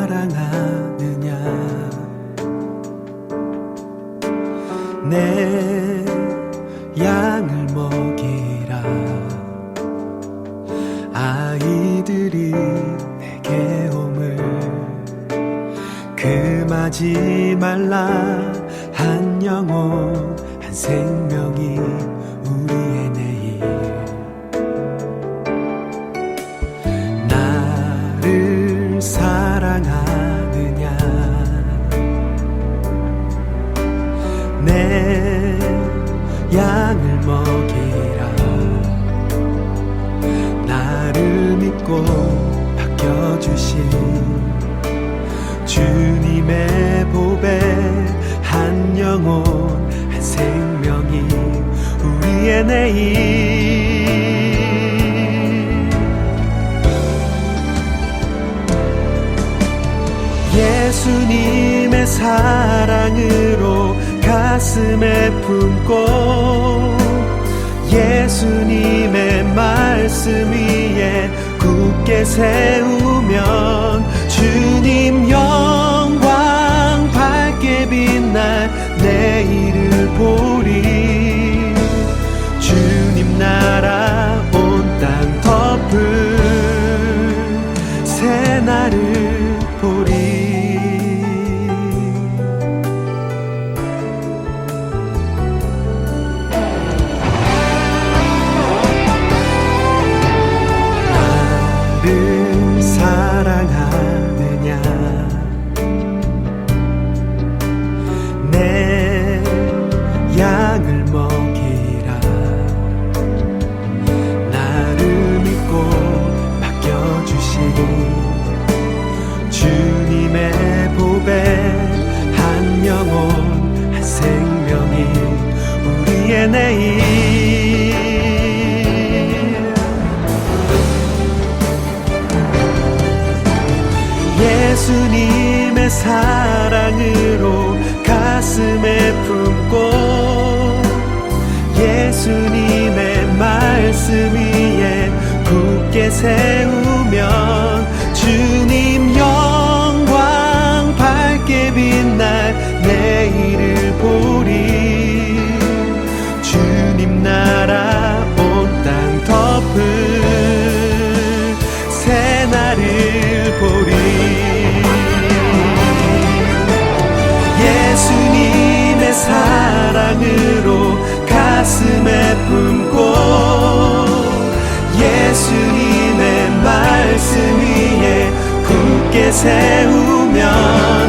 사랑하느냐. 내 양을 먹이라. 아이들이 내게 오을 금하지 말라. 한 영혼 한 생명이 영혼 한 생명이 우리의 내일. 예수님의 사랑으로 가슴에 품고 예수님의 말씀 위에 굳게 세우면 주님 영 사랑으로 가슴에 품고 예수님의 말씀 위에 굳게 세우면 사랑으로 가슴에 품고 예수님의 말씀 위에 굳게 세우면